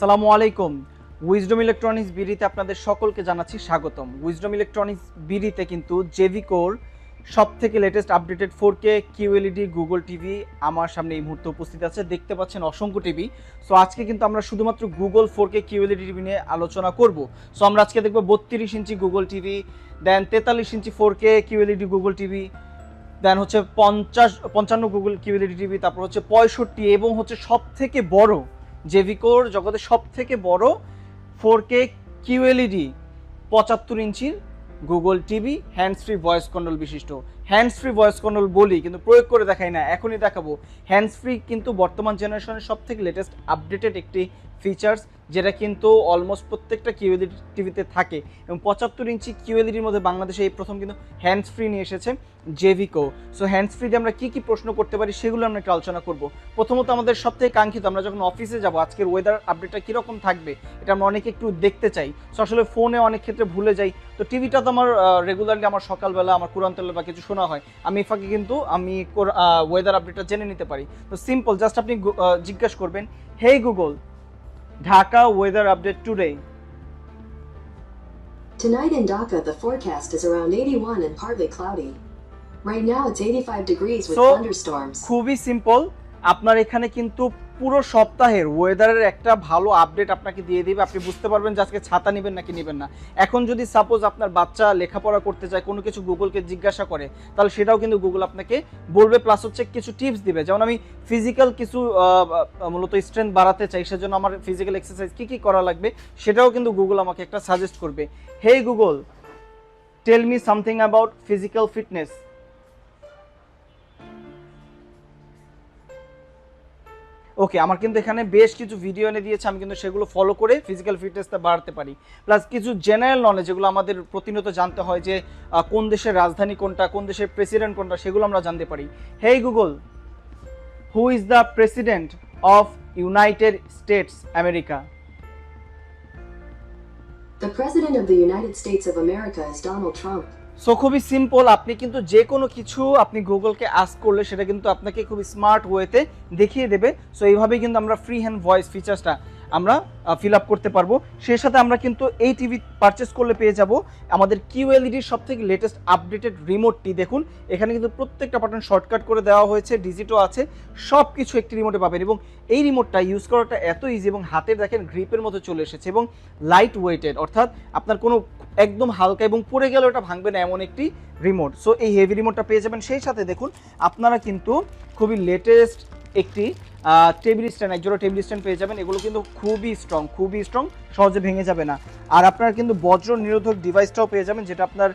আসসালামু আলাইকুম। Wisdom electronics বিডিতে আপনাদের সকলকে জানাচ্ছি স্বাগতম। উইজডম ইলেকট্রনিক্স বিডিতে কিন্তু জেভিকোর সব থেকে latest updated four K QLED Google TV আমার সামনে এই মুহূর্তে উপস্থিত আছে। দেখতে পাচ্ছেন অসংখ্য টিভি সো আজকে কিন্তু আমরা শুধুমাত্র Google four K QLED TV নিয়ে আলোচনা করব। সো আমরা আজকে দেখব বত্রিশ ইঞ্চি গুগল টিভি দেন তেতাল্লিশ ইঞ্চি four K QLED Google TV then হচ্ছে পঞ্চাশ, পঞ্চান্ন গুগল কিউএলইডি টিভি তারপর হচ্ছে পঁয়ষট্টি এবং হচ্ছে সব থেকে বড় জেভিকোর জগতের সব থেকে বড় ফোর কে কিউএলইডি পঁচাত্তর ইঞ্চির Google TV hands free voice control বিশিষ্ট। হ্যান্ডস ফ্রি ভয়েস কন্ট্রোল বলি, কিন্তু প্রয়োগ করে দেখাই না, এখনই দেখাবো। হ্যান্ডস ফ্রি কিন্তু বর্তমান জেনারেশনের সব থেকে লেটেস্ট আপডেটেড একটি ফিচার্স যেটা কিন্তু অলমোস্ট প্রত্যেকটা কিউএলইডি টিভিতে থাকে এবং পঁচাত্তর ইঞ্চি কিউএলইডির মধ্যে বাংলাদেশে এই প্রথম কিন্তু হ্যান্ডস ফ্রি নিয়ে এসেছে জেভিকো সো হ্যান্ডস ফ্রি দিয়ে আমরা কী কী প্রশ্ন করতে পারি সেগুলো আমরা একটু আলোচনা করব। প্রথমত আমাদের সব থেকে কাঙ্ক্ষিত, আমরা যখন অফিসে যাব, আজকের ওয়েদার আপডেটটা কীরকম থাকবে এটা আমরা অনেকে একটু দেখতে চাই। সো আসলে ফোনে অনেক ক্ষেত্রে ভুলে যাই। তো টিভিটা তো আমার রেগুলারলি আমার সকালবেলা, আমার কুরান্তলে বা কিছু শোনা হয়। আমি ফাঁকে কিন্তু আমি ওয়েদার আপডেটটা জেনে নিতে পারি। তো সিম্পল জাস্ট আপনি জিজ্ঞাসা করবেন hey Google Dhaka weather update today Tonight in Dhaka, the forecast is around 81 and partly cloudy. Right now, it's 85 degrees with So- thunderstorms. খুবই সিম্পল আপনার এখানে কিন্তু পুরো সপ্তাহের ওয়েদারের একটা ভালো আপডেট আপনাকে দিয়ে দিবে। আপনি বুঝতে পারবেন যে আজকে ছাতা নেবেন নাকি নেবেন না। এখন যদি সাপোজ আপনার বাচ্চা লেখাপড়া করতে চায়, কোনো কিছু গুগলকে জিজ্ঞাসা করে, তাহলে সেটাও কিন্তু গুগল আপনাকে বলবে প্লাস হচ্ছে কিছু টিপস দিবে। যেমন আমি ফিজিক্যাল কিছু মূলত স্ট্রেংথ বাড়াতে চাই, সেজন্য আমার ফিজিক্যাল এক্সারসাইজ কী কী করা লাগবে, সেটাও কিন্তু গুগল আমাকে একটা সাজেস্ট করবে। Hey Google tell me something about physical fitness okay আমার কিন্তু এখানে বেশ কিছু ভিডিও এনে দিয়েছে, আমি কিন্তু সেগুলো ফলো করে ফিজিক্যাল ফিটনেসটা বাড়তে পারি। প্লাস কিছু জেনারেল নলেজ যেগুলো আমাদের প্রতিনিয়ত জানতে হয় যে কোন দেশের রাজধানী কোনটা, কোন দেশের প্রেসিডেন্ট কোনটা, সেগুলো আমরা জানতে পারি। Hey Google who is the president of United States America The President of the United States of America is Donald Trump. So খুবই সিম্পল আপনি কিন্তু যে কোনো কিছু আপনি গুগলকে আস্ক করলে সেটা কিন্তু আপনাকে খুব স্মার্ট ওয়েতে দেখিয়ে দেবে। সো এইভাবেই কিন্তু আমরা ফ্রি হ্যান্ড ভয়েস ফিচার্সটা আমরা ফিল আপ করতে পারব। সেই সাথে আমরা কিন্তু এই টিভি পারচেস করলে পেয়ে যাব আমাদের কিউএলইডির সব থেকে লেটেস্ট আপডেটেড রিমোটটি দেখুন। এখানে কিন্তু প্রত্যেকটা বাটন শর্টকাট করে দেওয়া হয়েছে ডিজিটও আছে সব কিছু একটি রিমোটে পাবেন এবং এই রিমোটটা ইউজ করাটা এত ইজি এবং হাতের দেখেন গ্রিপের মতো চলে এসেছে এবং লাইট ওয়েটেড অর্থাৎ আপনার কোনো একদম হালকা এবং পড়ে গেলে ওটা ভাঙবে না এমন একটি রিমোট সো এই হেভি রিমোটটা পেয়ে যাবেন। সেই সাথে দেখুন, আপনারা কিন্তু খুবই লেটেস্ট একটি টেবিল স্ট্যান্ড একজোড়া টেবিল স্ট্যান্ড পেয়ে যাবেন। এগুলো কিন্তু খুবই স্ট্রং খুবই স্ট্রং সহজে ভেঙে যাবে না। আর আপনারা কিন্তু বজ্র নিরোধক ডিভাইসটাও পেয়ে যাবেন, যেটা আপনার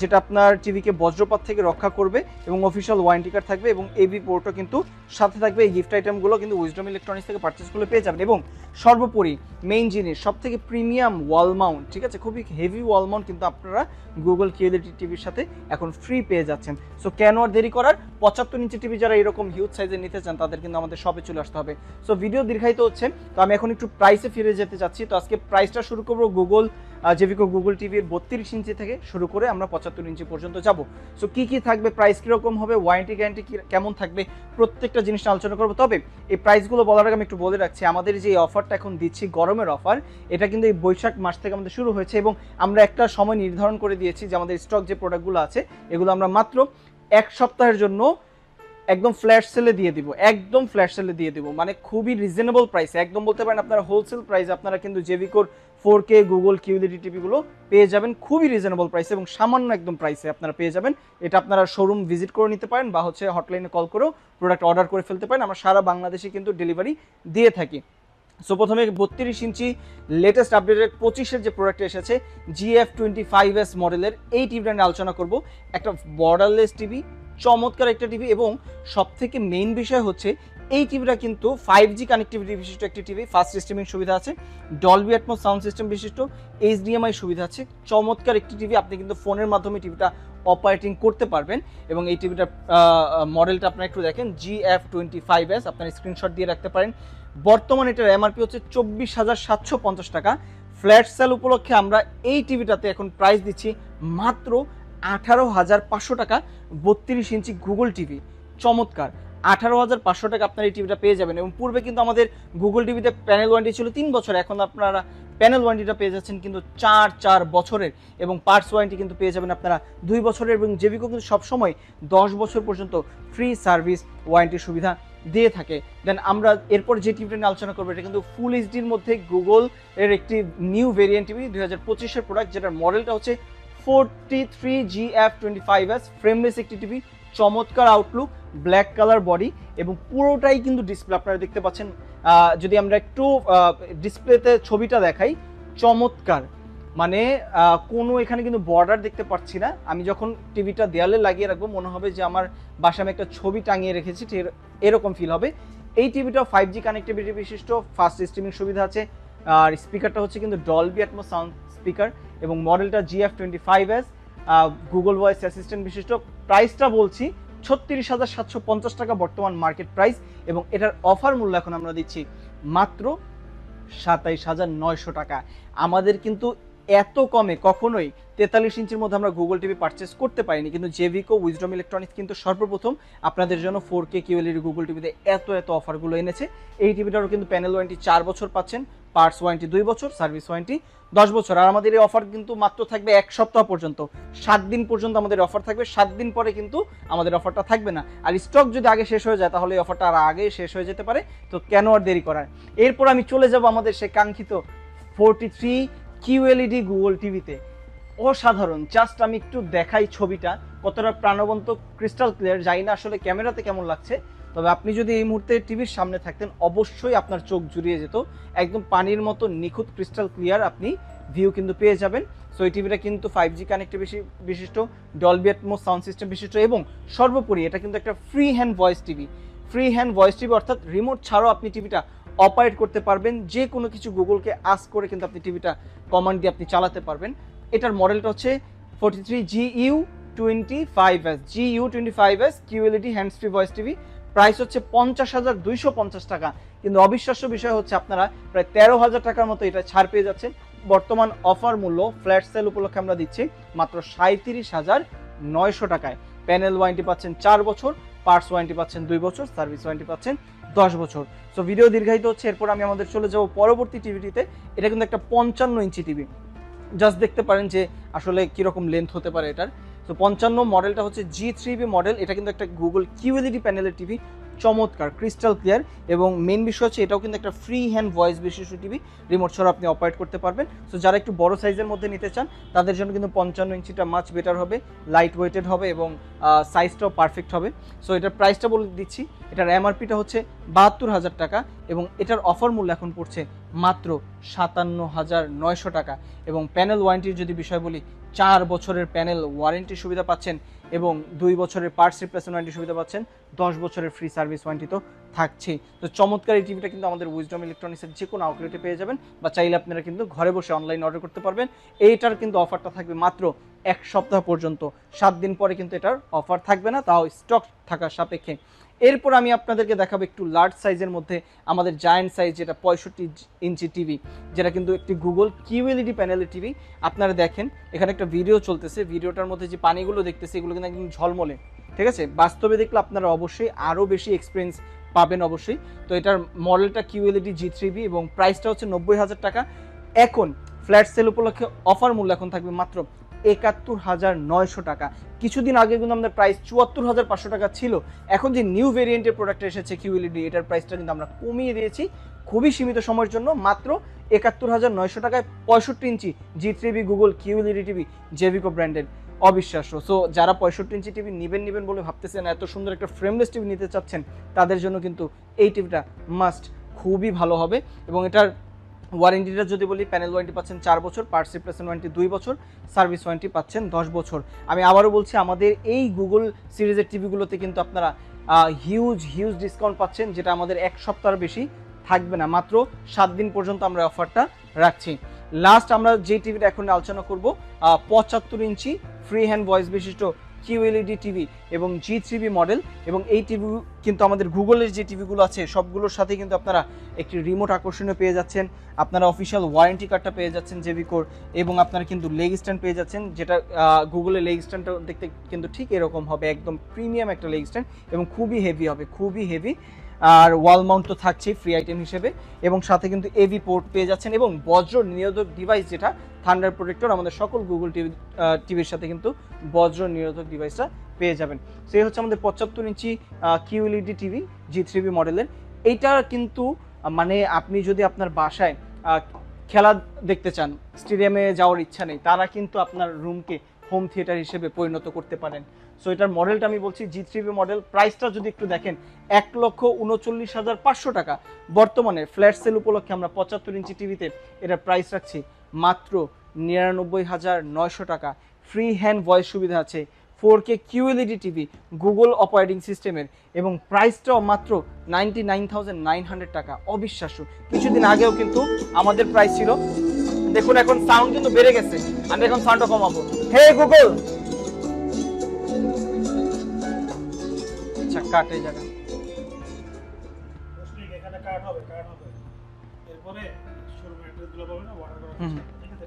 যেটা আপনার টিভিকে বজ্রপাত থেকে রক্ষা করবে এবং অফিসিয়াল ওয়ারেন্টি কার্ড থাকবে এবং এবি পোর্টও কিন্তু সাথে থাকবে এই গিফট আইটেমগুলো কিন্তু উইজডম ইলেকট্রনিক্স থেকে পারচেস করলে পেয়ে যাবেন। এবং সর্বোপরি মেইন জিনিস সব থেকে প্রিমিয়াম ওয়াল মাউন্ট ঠিক আছে? খুবই হেভি ওয়াল মাউন্ট কিন্তু আপনারা গুগল কিউএলইডি টিভির সাথে এখন ফ্রি পেয়ে যাচ্ছেন। সো কেন আর দেরি করার? পঁচাত্তর ইঞ্চি টিভি যারা এরকম হিউজ সাইজে নিতে চান, তাদের কিন্তু আমাদের শপে চলে আসতে হবে। সো ভিডিও দীর্ঘায়িত হচ্ছে। তো আমি এখন একটু প্রাইসে ফিরে যেতে চাচ্ছি। তো আজকে প্রাইসটা শুরু করব গুগল জেভিকো গুগল টিভির বত্রিশ ইঞ্চি থেকে শুরু করে আমরা পঁচাত্তর ইঞ্চি পর্যন্ত যাব। সো কি কি থাকবে? প্রাইস কীরকম হবে? ওয়ারেন্টি গ্যারান্টি কেমন থাকবে? প্রত্যেকটা জিনিস আলোচনা করব। তবে এই প্রাইসগুলো বলার আগে আমি একটু বলে রাখছি, আমাদের যে অফারটা এখন দিচ্ছি, গরমের অফার এটা কিন্তু এই বৈশাখ মাস থেকে আমাদের শুরু হয়েছে এবং আমরা একটা সময় নির্ধারণ করে দিয়েছি যে আমাদের স্টক যে প্রোডাক্টগুলো আছে, এগুলো আমরা মাত্র এক সপ্তাহের জন্য একদম ফ্ল্যাট সেলে দিয়ে দিব, একদম ফ্ল্যাট সেলে দিয়ে দিব। মানে খুবই রিজনেবল প্রাইসে একদম বলতে পারেন আপনারা হোলসেল প্রাইস আপনারা কিন্তু জেভিকোর ফোর কে, গুগল কিউলিডি টিভিগুলো পেয়ে যাবেন খুবই রিজনেবল প্রাইসে এবং সামান্য একদম প্রাইসে আপনারা পেয়ে যাবেন। এটা আপনারা শোরুম ভিজিট করে নিতে পারেন বা হচ্ছে হটলাইনে কল করেও প্রোডাক্ট অর্ডার করে ফেলতে পারেন। আমরা সারা বাংলাদেশে কিন্তু ডেলিভারি দিয়ে থাকি। সো প্রথমে বত্রিশ ইঞ্চি লেটেস্ট আপডেটেড পঁচিশের যে প্রোডাক্ট এসেছে জিএফ টোয়েন্টি ফাইভ এস মডেলের এই টিভিটা নিয়ে আলোচনা করব। একটা বর্ডারলেস টিভি চমৎকার একটা টিভি এবং সব থেকে মেইন বিষয় হচ্ছে এই টিভিটা কিন্তু ফাইভ জি কানেক্টিভিটি বিশিষ্ট একটি টিভি ফাস্ট স্ট্রিমিং সুবিধা আছে ডলবি অ্যাটমোস সাউন্ড সিস্টেম বিশিষ্ট এইচডিএমআই সুবিধা আছে, চমৎকার একটি টিভি আপনি কিন্তু ফোনের মাধ্যমে টিভিটা অপারেটিং করতে পারবেন এবং এই টিভিটার মডেলটা আপনারা একটু দেখেন G F twenty five S আপনার স্ক্রিনশট দিয়ে রাখতে পারেন। বর্তমানে এটার এমআরপি হচ্ছে চব্বিশ হাজার সাতশো পঞ্চাশ টাকা। ফ্ল্যাট সেল উপলক্ষে আমরা এই টিভিটাতে এখন প্রাইস দিচ্ছি মাত্র আঠারো হাজার পাঁচশো টাকা, বত্রিশ ইঞ্চি গুগল টিভি চমৎকার। আঠারো হাজার পাঁচশো টাকা আপনার এই টিভিটা পেয়ে যাবেন। এবং পূর্বে কিন্তু আমাদের গুগল টিভিতে প্যানেল ওয়ারেন্টি ছিল তিন বছর। এখন আপনারা প্যানেল ওয়ারেন্টিটা পেয়ে যাচ্ছেন কিন্তু চার চার বছরের। এবং পার্টস ওয়ারেন্টি কিন্তু পেয়ে যাবেন আপনারা দুই বছরের। এবং জেভিকো কিন্তু সবসময় দশ বছর পর্যন্ত ফ্রি সার্ভিস ওয়ারেন্টির সুবিধা দিয়ে থাকে। দেন আমরা এরপর যে টিভিটা নিয়ে আলোচনা করব, এটা কিন্তু ফুল এইচডির মধ্যে গুগল এর একটি নিউ ভেরিয়েন্ট টিভি দুই হাজার পঁচিশের প্রোডাক্ট যেটার মডেলটা হচ্ছে forty three G F twenty five S frameless একটি টিভি চমৎকার আউটলুক ব্ল্যাক কালার বডি এবং পুরোটাই কিন্তু ডিসপ্লে আপনারা দেখতে পাচ্ছেন যদি আমরা একটু ডিসপ্লেতে ছবিটা দেখাই, চমৎকার। মানে কোনো এখানে কিন্তু বর্ডার দেখতে পাচ্ছি না। আমি যখন টিভিটা দেয়ালে লাগিয়ে রাখব, মনে হবে যে আমার বাসায় আমি একটা ছবি টাঙিয়ে রেখেছি এরকম ফিল হবে। এই টিভিটা ফাইভ জি কানেক্টিভিটি বিশিষ্ট ফাস্ট স্ট্রিমিং সুবিধা আছে। আর স্পিকারটা হচ্ছে কিন্তু ডলবি অ্যাটমো সাউন্ড স্পিকার এবং মডেলটা GF twenty five S Google voice assistant বিশিষ্ট। প্রাইসটা বলছি ছত্রিশ হাজার সাতশো পঞ্চাশ টাকা বর্তমান মার্কেট প্রাইস এবং এটার অফার মূল্য এখন আমরা দিচ্ছি মাত্র সাতাইশ হাজার নয়শো টাকা। আমাদের কিন্তু এত কমে কখনোই তেতাল্লিশ ইঞ্চির মধ্যে আমরা গুগল টিভি পারচেস করতে পারিনি, কিন্তু জেভিকো উইজডম ইলেকট্রনিক্স কিন্তু সর্বপ্রথম আপনাদের জন্য ফোর কে কিউএলইডি গুগল টিভিতে এত এত অফারগুলো এনেছে। এই টিভিটারও কিন্তু প্যানেল ওয়ারেন্টি চার বছর পাচ্ছেন পার্টস ওয়ারেন্টি দুই বছর সার্ভিস ওয়ারেন্টি দশ বছর। আর আমাদের এই অফার কিন্তু মাত্র থাকবে এক সপ্তাহ পর্যন্ত, সাত দিন পর্যন্ত আমাদের অফার থাকবে, সাত দিন পরে কিন্তু আমাদের অফারটা থাকবে না। আর স্টক যদি আগে শেষ হয়ে যায়, তাহলে এই অফারটা আর আগে শেষ হয়ে যেতে পারে, তো কেন আর দেরি করার? এরপর আমি চলে যাব আমাদের সে কাঙ্ক্ষিত ফোরটি থ্রি কিউএলইডি গুগল টিভিতে অসাধারণ। জাস্ট আমি একটু দেখাই ছবিটা। কতটা প্রাণবন্ত ক্রিস্টাল ক্লিয়ার জানি না আসলে ক্যামেরাতে কেমন লাগছে। তবে আপনি যদি এই মুহূর্তে টিভির সামনে থাকতেন, অবশ্যই আপনার চোখ জুড়িয়ে যেত। একদম পানির মতো নিখুঁত ক্রিস্টাল ক্লিয়ার আপনি ভিউ কিন্তু পেয়ে যাবেন। সো এই টিভিটা কিন্তু ফাইভ জি কানেক্টিভিটি বিশিষ্ট ডলবি অ্যাটমোস সাউন্ড সিস্টেম বিশিষ্ট এবং সর্বোপরি এটা কিন্তু একটা free hand voice TV free hand voice TV অর্থাৎ রিমোট ছাড়াও আপনি টিভিটা অপারেট করতে পারবেন। যে কোনো কিছু গুগলকে আস করে কিন্তু আপনি টিভিটা কমান্ড দিয়ে আপনি চালাতে পারবেন। এটার মডেলটা হচ্ছে forty three G U twenty five S G U twenty five S QLED hands free voice TV price হচ্ছে পঞ্চাশ হাজার দুইশো পঞ্চাশ টাকা। কিন্তু অবিশ্বাস্য বিষয় হচ্ছে আপনারা প্রায় তেরো হাজার টাকার মতো এটা ছাড় পেয়ে যাচ্ছেন। বর্তমান অফার মূল্য ফ্ল্যাট সেল উপলক্ষে আমরা দিচ্ছি মাত্র সাঁত্রিশ হাজার নয়শো টাকায়। প্যানেল ওয়ারেন্টি পাচ্ছেন চার বছর পার্টস ওয়ারেন্টি পাচ্ছেন দুই বছর সার্ভিস ওয়ারেন্টি পাচ্ছেন দশ বছর। সো ভিডিও দীর্ঘায়িত হচ্ছে, এরপর আমি আমাদের চলে যাব পরবর্তী টিভিটিতে এটা কিন্তু একটা পঞ্চান্ন ইঞ্চি টিভি জাস্ট দেখতে পারেন যে আসলে কীরকম লেন্থ হতে পারে এটার। তো পঞ্চান্ন মডেলটা হচ্ছে জি থ্রি বি মডেল এটা কিন্তু একটা গুগল কিউএলইডি প্যানেলের টিভি চমৎকার ক্রিস্টাল ক্লিয়ার এবং মেন বিষয় হচ্ছে এটাও কিন্তু একটা ফ্রি হ্যান্ড ভয়েস বিশিষ্ট টিভি রিমোট ছাড়া আপনি অপারেট করতে পারবেন। সো যারা একটু বড় সাইজের মধ্যে নিতে চান, তাদের জন্য কিন্তু পঞ্চান্ন ইঞ্চিটা মাছ বেটার হবে লাইট ওয়েটেড হবে এবং সাইজটাও পারফেক্ট হবে। সো এটার প্রাইসটা বলে দিচ্ছি এটার এমআরপিটা হচ্ছে বাহাত্তর হাজার টাকা এবং এটার অফার মূল্য এখন পড়ছে মাত্র সাতান্ন হাজার নয়শো টাকা এবং প্যানেল ওয়ারেন্টির যদি বিষয় বলি, চার বছরের প্যানেল ওয়ারেন্টি সুবিধা পাচ্ছেন এবং দুই বছরের পার্টস রিপ্লেসমেন্ট ওয়ারেন্টি সুবিধা পাচ্ছেন, দশ বছরের ফ্রি সার্ভিস ওয়ারেন্টি তো থাকছেই। তো চমৎকার এই টিভিটা কিন্তু আমাদের উইজডম ইলেকট্রনিক্সের যে কোনো আউটলেটে পেয়ে যাবেন বা চাইলে আপনারা কিন্তু ঘরে বসে অনলাইন অর্ডার করতে পারবেন। এইটার কিন্তু অফারটা থাকবে মাত্র এক সপ্তাহ পর্যন্ত। সাত দিন পরে কিন্তু এটার অফার থাকবে না, তাও স্টক থাকার সাপেক্ষে। এরপর আমি আপনাদেরকে দেখাবো একটু লার্জ সাইজের মধ্যে আমাদের জায়ান্ট সাইজ যেটা পঁয়ষট্টি ইঞ্চি টিভি যেটা কিন্তু একটি গুগল কিউএলইডি প্যানেলের টিভি আপনারা দেখেন, এখানে একটা ভিডিও চলতেছে। ভিডিওটার মধ্যে যে পানিগুলো দেখতেছে, এগুলো কিন্তু একদম ঝলমলে। ঠিক আছে? বাস্তবে দেখলে আপনারা অবশ্যই আরও বেশি এক্সপিরিয়েন্স পাবেন অবশ্যই। তো এটার মডেলটা কিউএলইডি জি থ্রি বি এবং প্রাইসটা হচ্ছে নব্বই হাজার টাকা। এখন ফ্ল্যাট সেল উপলক্ষে অফার মূল্য এখন থাকবে মাত্র একাত্তর হাজার নয়শো টাকা। কিছুদিন আগে কিন্তু আমাদের প্রাইস চুয়াত্তর হাজার পাঁচশো টাকা ছিল। এখন যে নিউ ভেরিয়েন্টের প্রোডাক্ট এসেছে কিউএলইডি এটার প্রাইসটা কিন্তু আমরা কমিয়ে দিয়েছি খুবই সীমিত সময়ের জন্য। মাত্র একাত্তর হাজার নয়শো টাকায় পঁয়ষট্টি ইঞ্চি G B Google QLED TV JVCO ব্র্যান্ডের অবিশ্বাস্য। সো যারা পঁয়ষট্টি ইঞ্চি টিভি নেবেন নেবেন বলে ভাবতেছেন, এত সুন্দর একটা ফ্রেমলেস টিভি নিতে চাচ্ছেন, তাদের জন্য কিন্তু এই টিভিটা মাস্ট খুবই ভালো হবে। এবং এটার ওয়ারেন্টিটা যদি বলি প্যানেল ওয়ারেন্টি পাচ্ছেন চার বছর পার্টস রিপ্লেসমেন্ট ওয়ারেন্টি দুই বছর সার্ভিস ওয়ারেন্টি পাচ্ছেন দশ বছর। আমি আবারও বলছি, আমাদের এই গুগল সিরিজের টিভিগুলোতে কিন্তু আপনারা হিউজ হিউজ ডিসকাউন্ট পাচ্ছেন, যেটা আমাদের এক সপ্তাহ বেশি থাকবে না। মাত্র সাত দিন পর্যন্ত আমরা অফারটা রাখছি। লাস্ট আমরা যে টিভিটা এখন আলোচনা করব পঁচাত্তর ইঞ্চি ফ্রি হ্যান্ড ভয়েস বিশিষ্ট কিউএলইডি টিভি এবং জি থ্রিবি মডেল এবং এই টিভি কিন্তু আমাদের গুগলের যে টিভিগুলো আছে, সবগুলোর সাথে কিন্তু আপনারা একটি রিমোট আকর্ষণীয় পেয়ে যাচ্ছেন। আপনারা অফিসিয়াল ওয়ারেন্টি কার্ডটা পেয়ে যাচ্ছেন জেবিকোর এবং আপনারা কিন্তু লেগ স্ট্যান্ড পেয়ে যাচ্ছেন, যেটা গুগলের লেগ স্ট্যান্ডটা দেখতে কিন্তু ঠিক এরকম হবে, একদম প্রিমিয়াম একটা লেগ স্ট্যান্ড এবং খুবই হেভি হবে, খুবই হেভি আর ওয়াল মাউন্ট তো থাকছেই ফ্রি আইটেম হিসেবে। এবং সাথে কিন্তু এভি পোর্ট পেয়ে যাচ্ছেন এবং বজ্র নিরোধক ডিভাইস যেটা থান্ডার প্রোটেক্টর আমাদের সকল গুগল টিভি টিভির সাথে কিন্তু বজ্র নিরোধক ডিভাইসটা পেয়ে যাবেন। সো হচ্ছে আমাদের পঁচাত্তর ইঞ্চি QLED TV G three B মডেলের এইটা কিন্তু মানে আপনি যদি আপনার বাসায় খেলা দেখতে চান স্টেডিয়ামে যাওয়ার ইচ্ছা নেই, তারা কিন্তু আপনার রুমকে হোম থিয়েটার হিসেবে পরিণত করতে পারেন। সো এটার মডেলটা আমি বলছি জি থ্রি মডেল প্রাইসটা যদি একটু দেখেন, এক লক্ষ উনচল্লিশ হাজার পাঁচশো টাকা। বর্তমানে ফ্ল্যাট সেল উপলক্ষে আমরা পঁচাত্তর ইঞ্চি টিভিতে এটার প্রাইস রাখছি মাত্র নিরানব্বই হাজার নয়শো টাকা। ফ্রি হ্যান্ড ভয়েস সুবিধা আছে four K QLED TV Google operating সিস্টেমের এবং প্রাইসটাও মাত্র ninety nine thousand nine hundred টাকা। অবিশ্বাস্য। কিছুদিন আগেও কিন্তু আমাদের প্রাইস ছিল। দেখুন, এখন সাউন্ড কিন্তু বেড়ে গেছে। আমি এখন সাউন্ডটা কমাবো। হে গুগল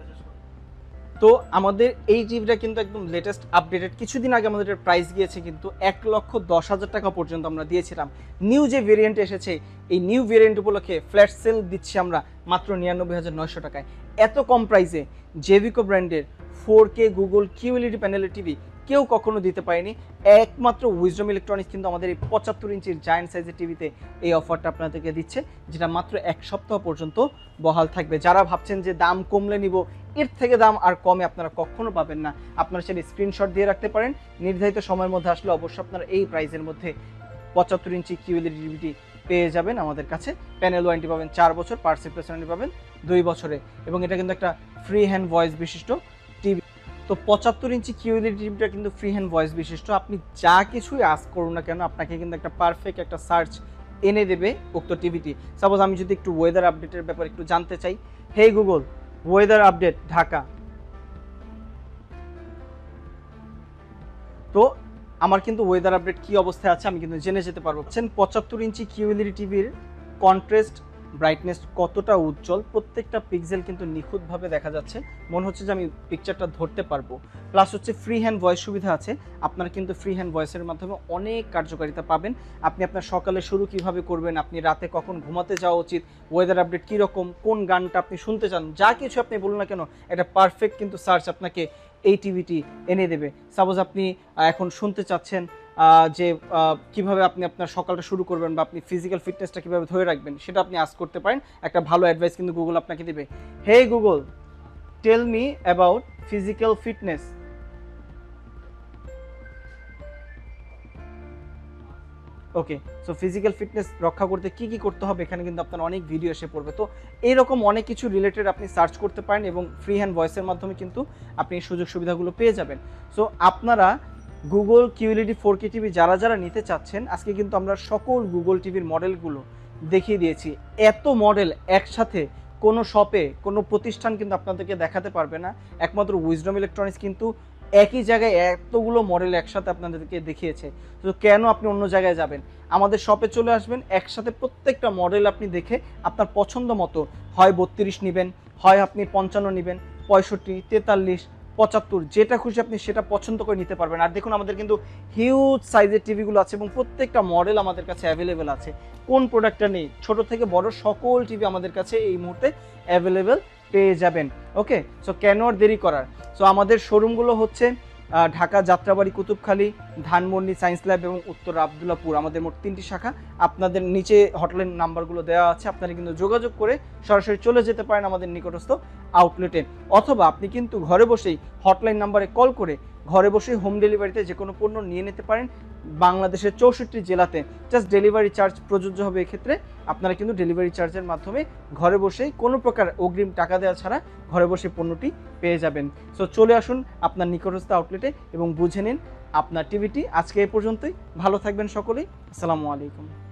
শেষ করো। তো আমাদের এই টিভিটা কিন্তু একদম লেটেস্ট আপডেটেড কিছুদিন আগে আমাদের প্রাইস গিয়েছে কিন্তু এক লক্ষ দশ হাজার টাকা পর্যন্ত আমরা দিয়েছিলাম। নিউ যে ভেরিয়েন্ট এসেছে এই নিউ ভেরিয়েন্ট উপলক্ষে ফ্ল্যাট সেল দিচ্ছি আমরা মাত্র নিরানব্বই হাজার নয়শো টাকায়। এত কম প্রাইসে জেভিকো ব্র্যান্ডের ফোর কে গুগল কিউএলইডি প্যানেলের টিভি কেউ কখনো দিতে পারেনি। একমাত্র উইজডম ইলেকট্রনিক্স কিন্তু আমাদের এই পঁচাত্তর ইঞ্চির জায়ান্ট সাইজের টিভিতে এই অফারটা আপনাদেরকে দিচ্ছে, যেটা মাত্র এক সপ্তাহ পর্যন্ত বহাল থাকবে। যারা ভাবছেন যে দাম কমলে নিব, এর থেকে দাম আর কমে আপনারা কখনো পাবেন না। আপনারা সেটা স্ক্রিনশট দিয়ে রাখতে পারেন। নির্ধারিত সময়ের মধ্যে আসলে অবশ্যই আপনারা এই প্রাইসের মধ্যে পঁচাত্তর ইঞ্চি কিউএলইডি টিভিটি পেয়ে যাবেন আমাদের কাছে। প্যানেল ওয়ারেন্টি পাবেন চার বছর পার্স রিপ্লেসমেন্ট পাবেন দুই বছরে। এবং এটা কিন্তু একটা ফ্রি হ্যান্ড ভয়েস বিশিষ্ট টিভি তো পঁচাত্তর ইঞ্চি কিউএলইডি টিভিটা কিন্তু ফ্রি হ্যান্ড ভয়েস বিশিষ্ট। আপনি যা কিছুই আস করুন না কেন, আপনাকে কিন্তু একটা পারফেক্ট একটা সার্চ এনে দেবে উক্ত টিভিটি সাপোজ আমি যদি একটু ওয়েদার আপডেটের ব্যাপারে একটু জানতে চাই। Hey Google weather update Dhaka. তো আমার কিন্তু ওয়েদার আপডেট কি অবস্থায় আছে আমি কিন্তু জেনে যেতে পারব। পঁচাত্তর ইঞ্চি কিউএলইডি টিভির কন্ট্রাস্ট ব্রাইটনেস কতটা উজ্জ্বল, প্রত্যেকটা পিক্সেল কিন্তু নিখুঁতভাবে দেখা যাচ্ছে। মনে হচ্ছে যে আমি পিকচারটা ধরতে পারব। প্লাস হচ্ছে ফ্রি হ্যান্ড ভয়েস সুবিধা আছে। আপনারা কিন্তু ফ্রি হ্যান্ড ভয়েসের মাধ্যমে অনেক কার্যকারিতা পাবেন। আপনি আপনার সকালে শুরু কীভাবে করবেন, আপনি রাতে কখন ঘুমাতে যাওয়া উচিত ওয়েদার আপডেট কীরকম, কোন গানটা আপনি শুনতে চান, যা কিছু আপনি বলুন না কেন এটা পারফেক্ট কিন্তু সার্চ আপনাকে এই টিভিটি এনে দেবে। সাপোজ আপনি এখন শুনতে চাচ্ছেন যে কীভাবে আপনি আপনার সকালটা শুরু করবেন বা আপনি ফিজিক্যাল ফিটনেসটা কীভাবে ধরে রাখবেন, সেটা আপনি আজ করতে পারেন। একটা ভালো অ্যাডভাইস কিন্তু গুগল আপনাকে দেবে। Hey Google tell me about physical fitness okay so physical fitness রক্ষা করতে কি কি করতে হবে এখানে কিন্তু আপনার অনেক ভিডিও এসে পড়বে। তো এইরকম অনেক কিছু রিলেটেড আপনি সার্চ করতে পারেন এবং ফ্রি হ্যান্ড ভয়েসের মাধ্যমে কিন্তু আপনি সুযোগ সুবিধাগুলো পেয়ে যাবেন। সো আপনারা Google QLED four K TV যারা যারা নিতে চাচ্ছেন, আজকে কিন্তু আমরা সকল গুগল টিভির মডেলগুলো দেখিয়ে দিয়েছি। এত মডেল একসাথে কোনো শপে কোনো প্রতিষ্ঠান কিন্তু আপনাদেরকে দেখাতে পারবে না। একমাত্র উইজডম ইলেকট্রনিক্স কিন্তু একই জায়গায় এতগুলো মডেল একসাথে আপনাদেরকে দেখিয়েছে। তো কেন আপনি অন্য জায়গায় যাবেন? আমাদের শপে চলে আসবেন, একসাথে প্রত্যেকটা মডেল আপনি দেখে আপনার পছন্দ মতো হয় বত্রিশ নেবেন, হয় আপনি পঞ্চান্ন নেবেন, পঁয়ষট্টি, তেতাল্লিশ পঁচাত্তর, যেটা খুশি আপনি সেটা পছন্দ করে নিতে পারবেন। আর দেখুন, আমাদের কিন্তু হিউজ সাইজের টিভিগুলো আছে এবং প্রত্যেকটা মডেল আমাদের কাছে অ্যাভেলেবেল আছে। কোন প্রোডাক্টটা নেই? ছোট থেকে বড় সকল টিভি আমাদের কাছে এই মুহূর্তে অ্যাভেলেবেল পেয়ে যাবেন। ওকে সো কেন আর দেরি করার? সো আমাদের শোরুমগুলো হচ্ছে ঢাকা যাত্রাবাড়ি কুতুবখালী, ধানমন্ডি সায়েন্স ল্যাব এবং উত্তর আবদুল্লাপুর, আমাদের মোট তিনটি শাখা। আপনাদের নিচে হটলাইন নাম্বারগুলো দেওয়া আছে, আপনারা কিন্তু যোগাযোগ করে সরাসরি চলে যেতে পারেন আমাদের নিকটস্থ আউটলেটে অথবা আপনি কিন্তু ঘরে বসেই হটলাইন নাম্বারে কল করে ঘরে বসেই হোম ডেলিভারিতে যে কোনো পণ্য নিয়ে নিতে পারেন। বাংলাদেশের চৌষট্টি জেলাতে জাস্ট ডেলিভারি চার্জ প্রযোজ্য হবে এক্ষেত্রে। আপনারা কিন্তু ডেলিভারি চার্জের মাধ্যমে ঘরে বসেই কোনো প্রকার অগ্রিম টাকা দেওয়া ছাড়া ঘরে বসে পণ্যটি পেয়ে যাবেন। সো চলে আসুন আপনার নিকটস্থ আউটলেটে এবং বুঝে নিন আপনার টিভিটি আজকে এ পর্যন্তই। ভালো থাকবেন সকলেই। আসসালামু আলাইকুম।